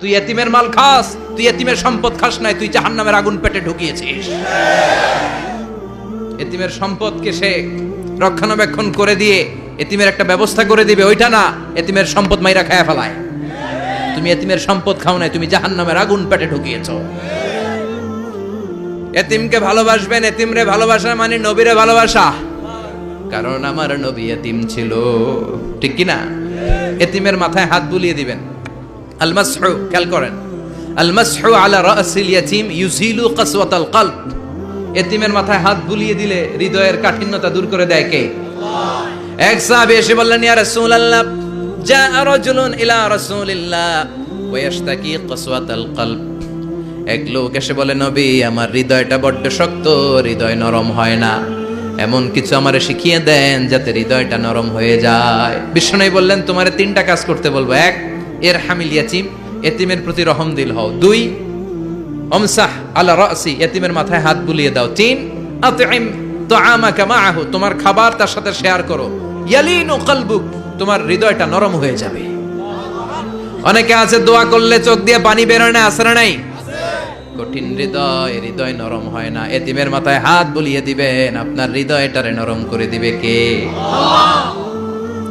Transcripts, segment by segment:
তুই এতিমের মাল খাস, তুই এতিমের সম্পদ খাস নাই, তুই জাহান্নামের আগুন পেটে ঢুকিয়েছিস। এতিমের সম্পদকে সে রক্ষণাবেক্ষণ করে দিয়ে এতিমের একটা ব্যবস্থা করে দিবে, ওইটা না, এতিমের সম্পদ মাইরা খায়া ফেলায়। তুমি এতিমের সম্পদ খাও নাই, তুমি জাহান্নামের আগুন পেটে ঢুকিয়েছ। এতিমকে ভালোবাসবেন, এতিমরে ভালোবাসা মানে নবীরে ভালোবাসা। কারণ আমার নবী এতিম ছিল। ঠিক কি না এতিমের মাথায় হাত বুলিয়ে দিবেন। আলমাসহু, খেয়াল করেন। আলমাসহু আলা রাসিল ইয়াতিম ইউজিলু কাসওয়াতাল কলব। এতিমের মাথায় হাত বুলিয়ে দিলে হৃদয়ের কাঠিন্যতা দূর করে দেয় কে? এক সাহাবী এসে বললেন, ইয়া রাসূলুল্লাহ জা রাজুলুন ইলা রাসূলিল্লাহ। ওয়া ইয়াশতাকি কাসওয়াতাল কলব। এক লোক এসে বলে, নবী, আমার হৃদয়টা বড্ড শক্ত, হৃদয় নরম হয় না। এমন কিছু আমারে শিখিয়ে দেন যাতে হৃদয়টা নরম হয়ে যায়। বিষ্ণু বললেন, তোমারে তিনটা কাজ করতে বলব। এক এর হামিল ইয়াচিম এতিমের প্রতি রহম দিল হও। দুই, অমসাহ আলা রাসি, এতিমের মাথায় হাত বুলিয়ে দাও। তিন আতইম তুআমাকা মাআহু, তোমার খাবার তার সাথে শেয়ার করো। ইয়ালিনু কলবুক, তোমার হৃদয়টা নরম হয়ে যাবে। অনেকে আছে, দোয়া করলে চোখ দিয়ে পানি বেরোয় না আসরে নাই? কঠিন হৃদয় হৃদয় নরম হয় না। এতিমের মাথায় হাত বুলিয়ে দিবেন, আপনার হৃদয়টারে নরম করে দিবে কে?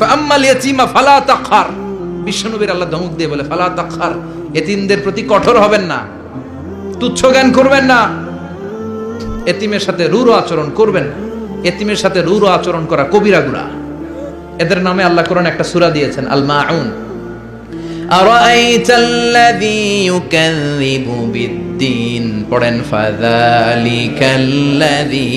ফাম্মাল ইয়াতিমা ফালা তাখার বিশ্বনবীর আল্লাহ ধমক দিয়ে বলে ফালা তাখার এতিমদের প্রতি কঠোর হবেন না তুচ্ছ জ্ঞান করবেন না এতিমের সাথে রূঢ় আচরণ করবেন না এতিমের সাথে রূঢ় আচরণ করা কবিরা গুনাহ এদের নামে আল্লাহ কোরআন একটা সূরা দিয়েছেন আল মাউন أرأيت الذي يكذب بالدين পড়েন فذلك الذي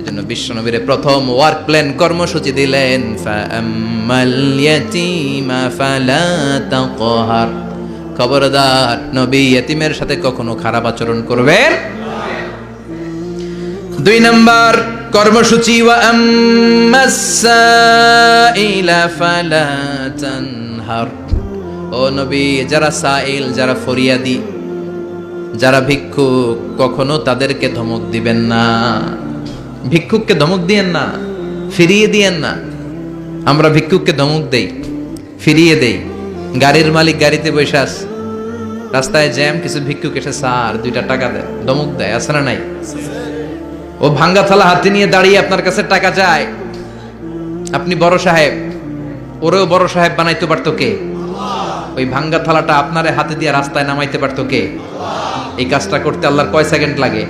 এজন্য বিশ্বনবীর প্রথম ওয়ার্ক প্ল্যান কর্মসূচি দিলেন খবরদার নবী এতিমের সাথে কখনো খারাপ আচরণ করবেন? দুই নাম্বার কর্মসূচি ও নবী, যারা সাইল, যারা ফরিয়াদি, যারা ভিক্ষুক, কখনো তাদেরকে ধমক দিবেন না। ভিক্ষুককে ধমক দিয়েন না, ফিরিয়ে দিয়েন না। আমরা ভিক্ষুককে ধমক দেই, ফিরিয়ে দেই। গাড়ির মালিক গাড়িতে বসে আস, রাস্তায় জ্যাম, কিছু ভিক্ষুক এসে স্যার, দুইটা টাকা দেয় ধমক দেয় আসে না নাই? ও ভাঙ্গা থালা হাতে নিয়ে দাঁড়িয়ে আপনার কাছে টাকা চায়। আপনি বড় সাহেব, ওরেও বড় সাহেব বানাইতে পারতো কে? ওই ভাঙ্গা থালাটা আপনারে হাতে দিয়ে রাস্তায় নামাইতে পারতো কে? এই কাজটা করতে আল্লাহর কয় সেকেন্ড লাগে?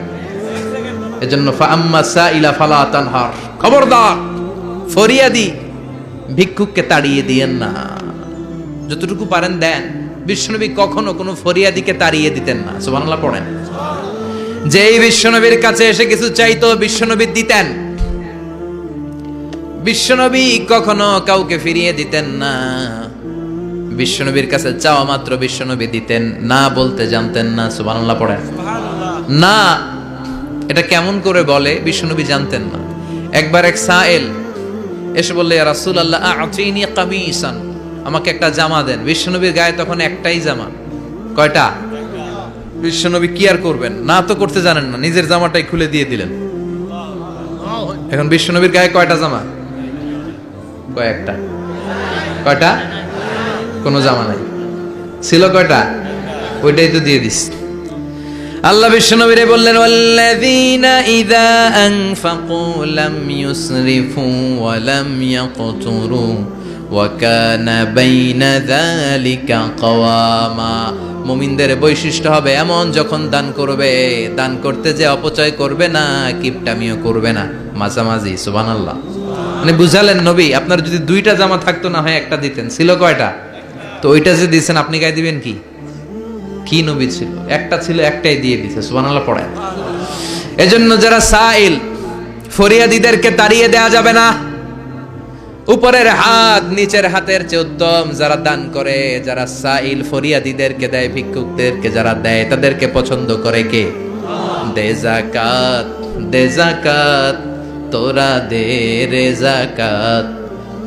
এজন্য ফাম্মা সাইলা ফালা খবরদার, ফরিয়াদি, ভিক্ষুককে তাড়িয়ে দিয়েন না। যতটুকু পারেন দেন। বিশ্বনবী কখনো কোনো ফরিয়াদিকে তাড়িয়ে দিতেন না। সুবহানাল্লাহ পড়েন। যেই বিশ্বনবীর কাছে এসে কিছু চাইতো, বিশ্বনবী দিতেন। বিশ্বনবী কখনো কাউকে ফিরিয়ে দিতেন না। বিশ্বনবীর কাছে চাওয়া মাত্র বিশ্বনবী দিতেন, না বলতে জানতেন না। সুবহানাল্লাহ পড়েন। না এটা কেমন করে বলে বিশ্বনবী জানতেন না। একবার এক সায়েল এসে বললে রাসুল আল্লাহ কামিসান। আমাকে একটা জামা দেন। বিশ্বনবীর গায়ে তখন একটাই জামা। কয়টা? বিশ্বনবী কি আর করবেন? না তো করতে জানেন না, নিজের জামাটাই খুলে দিয়ে দিলেন। এখন বিশ্বনবীর গায়ে কয়টা জামা? কয়েকটা। কয়টা? কোনো জামা নাই। ছিল কয়টা? ওইটাই তো দিয়ে দিস। আল্লাহ বিষ্ণুবীরে বললেন আল্লাযীনা ইযা আনফাকু লাম ইউসরিফু ওয়া লাম ইয়াকতুরু ওয়া কানা বাইনা যালিকা কাওয়ামা। মুমিনদের বৈশিষ্ট্য হবে এমন, যখন দান করবে, দান করতে যে অপচয় করবে না, কিপটামিও করবে না। মাঝামাঝি, সুবহানাল্লাহ। মানে বুঝালেন নবী, আপনার যদি দুইটা জামা থাকতো না হয়, একটা দিতেন। ছিল কয়টা? তো ওইটা যে দিচ্ছেন আপনি গায়ে দিবেন কি? কি নবী ছিল? একটা ছিল, একটাই দিয়ে দিছে, সুবহানাল্লাহ পড়ে এজন্য যারা সাইল, ফরিয়াদিদেরকে তাড়িয়ে দেয়া যাবে না। উপরের হাত, নিচের হাতের চেয়ে উত্তম যারা দান করে, যারা সাইল ফরিয়াদিদেরকে দেয়, ভিক্ষুকদেরকে যারা দেয়, তাদেরকে পছন্দ করে কে? দে জাকাত দে জাকাত তোরা দে রে জাকাত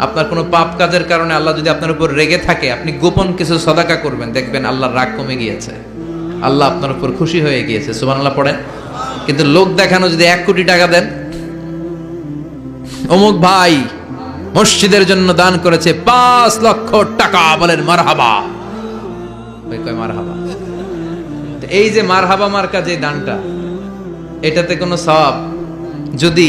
আপনার কোনো পাপ কাজের কারণে আল্লাহ যদি আপনার উপর রেগে থাকে, আপনি গোপন কিছু সদাকা করবেন। দেখবেন আল্লাহর রাগ কমে গিয়েছে। আল্লাহ আপনার উপর খুশি হয়ে গিয়েছে। সুবহানাল্লাহ পড়েন। কিন্তু লোক দেখানো যদি এক কোটি টাকা দেন, অমুক ভাই মসজিদের জন্য দান করেছে পাঁচ লক্ষ টাকা বলেন মারহাবা। ওই কয় মারহাবা? এই যে মারহাবা মার্কা যে দানটা, এটাতে কোনো সব যদি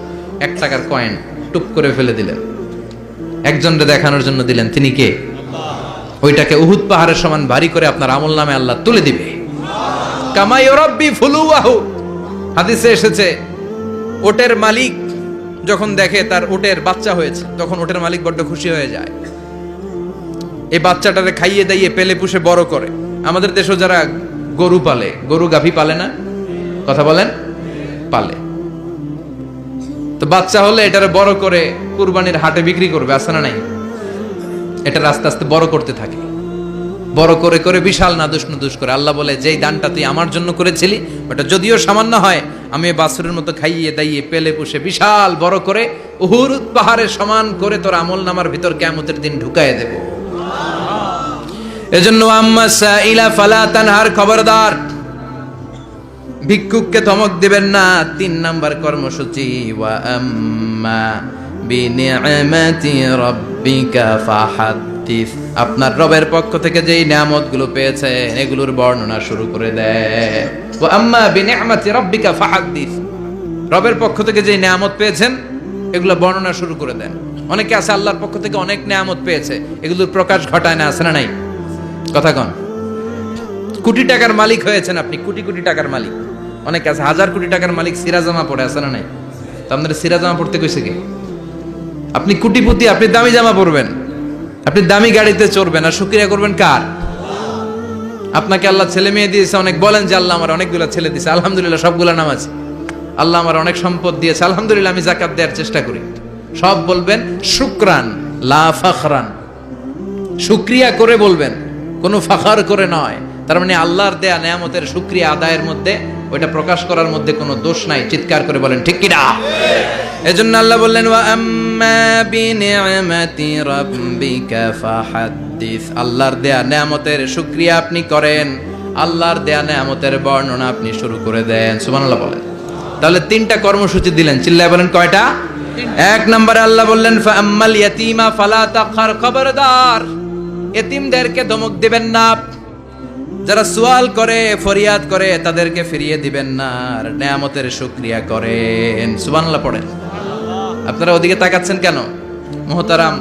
এক টাকার কয়েন টুপ করে ফেলে দিলেন। একজনকে দেখানোর জন্য দিলেন, তিনি কে? ওইটাকে উহুদ পাহাড়ের সমান ভারী করে আপনার আমল নামে আল্লাহ তুলে দিবে। কামাই রব্বি ফুলুয়াহু। হাদিসে এসেছে, ওটের মালিক যখন দেখে তার ওটের বাচ্চা হয়েছে, তখন ওটের মালিক বড্ড খুশি হয়ে যায়। এই বাচ্চাটারে খাইয়ে দাইয়ে পেলে পুষে বড় করে। আমাদের দেশও যারা গরু পালে, গরু গাভী পালে না? কথা বলেন? পালে। তো বাচ্চা হলে এটারে বড় করে কুরবানির হাটে বিক্রি করবে আসে না নাই? এটা আস্তে আস্তে বড় করতে থাকে। বড় করে করে বিশাল নাদুস নুদুস করে। আল্লাহ বলে, যেই দানটা তুই আমার জন্য করেছিলি, ওটা যদিও সামান্য হয়, আমি এই বাছুরের মতো খাইয়ে দাইয়ে পেলে পুষে বিশাল বড় করে উহুরুদ পাহাড়ের সমান করে তোর আমল নামার ভিতর কেমতের দিন ঢুকায় দেব। এজন্য আম্মা সাইলা ফালা তানহার খবরদার ভিক্ষুককে ধমক দিবেন না। তিন নাম্বার কর্মসূচি, ওয়া আম্মা বিনিআমাতি রাব্বিকা ফাহাদ্দিস। আপনার রবের পক্ষ থেকে যেই নিয়ামতগুলো পেয়েছেন, এগুলোর বর্ণনা শুরু করে দেয়। ওয়া আম্মা বিনিআমাতি রাব্বিকা ফাহাদ্দিস। রবের পক্ষ থেকে যেই নিয়ামত পেয়েছেন, এগুলো বর্ণনা শুরু করে দেন। অনেকে আছে আল্লাহর পক্ষ থেকে অনেক নিয়ামত পেয়েছে, এগুলোর প্রকাশ ঘটায় না, আছে না নাই? কথা কন। কোটি টাকার মালিক হয়েছেন আপনি, কোটি কোটি টাকার মালিক। অনেক আছে, হাজার কোটি টাকার মালিক সিরাজামা পরে আছে না নাই? তো আপনাদের সিরাজামা পড়তে কইছে কে? আপনি কোটিপতি, আপনি দামি জামা পরবেন, আপনি দামি গাড়িতে চড়বেন, আর শুক্রিয়া করবেন কার? আপনাকে আল্লাহ ছেলে মেয়ে দিয়েছে, অনেক বলেন যে আল্লাহ আমার অনেকগুলো ছেলে দিয়েছে, আলহামদুলিল্লাহ সবগুলা নাম আছে। আল্লাহ আমার অনেক সম্পদ দিয়েছে, আলহামদুলিল্লাহ আমি জাকাত দেওয়ার চেষ্টা করি। সব বলবেন, শুক্রান, লা ফাখরান। শুক্রিয়া করে বলবেন, কোনো ফাখার করে নয়। তার মানে আল্লাহর দেয়া নেয়ামতের শুক্রিয়া আদায়ের মধ্যে ওইটা প্রকাশ করার মধ্যে কোনো দোষ নাই, চিৎকার করে বলেন, ঠিক কিনা? এজন্য আল্লাহ বললেন আল্লাহর দেয়া নেয়ামতের শুক্রিয়া আপনি করেন, আল্লাহর দেয়া নেয়ামতের বর্ণনা আপনি শুরু করে দেন, সুবহানাল্লাহ বলেন। তাহলে তিনটা কর্মসূচি দিলেন, চিল্লায় বলেন কয়টা? এক নম্বরে আল্লাহ বললেন ইয়াতীমা ফালা তাকহার খবরদার। এতিমদেরকে ধমক দিবেন না যারা সোয়াল করে ফরিয়াদ করে তাদেরকে ফিরিয়ে দিবেন না আর নেয়ামতের শুক্রিয়া করেন। সুবহানাল্লাহ পড়েন। আপনারা ওদিকে তাকাচ্ছেন কেন? মোহতারাম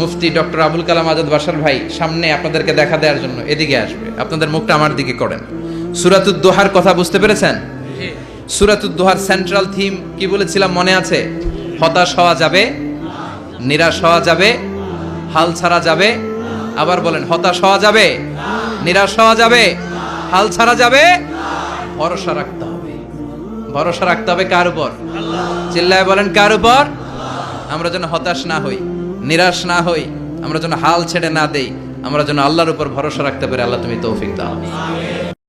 মুফতি ডক্টর আবুল কালাম আজাদ বাসার ভাই সামনে আপনাদেরকে দেখা দেওয়ার জন্য এদিকে আসবে। আপনাদের মুখটা আমার দিকে করেন। সুরাতুদ দোহার কথা বুঝতে পেরেছেন? সুরাতুদ দোহার সেন্ট্রাল থিম কি বলেছিলাম মনে আছে? হতাশ হওয়া যাবে নিরাশ হওয়া যাবে হাল ছাড়া যাবে আবার বলেন হতাশ হওয়া যাবে নিরাশ হওয়া যাবে? হাল ছাড়া যাবে? ভরসা রাখতে হবে। ভরসা রাখতে হবে কার উপর? চিল্লায় বলেন, কার উপর? আমরা যেন হতাশ না হই, নিরাশ না হই, আমরা যেন হাল ছেড়ে না দেই, আমরা যেন আল্লাহর উপর ভরসা রাখতে পারি। আল্লাহ তুমি তৌফিক দাও।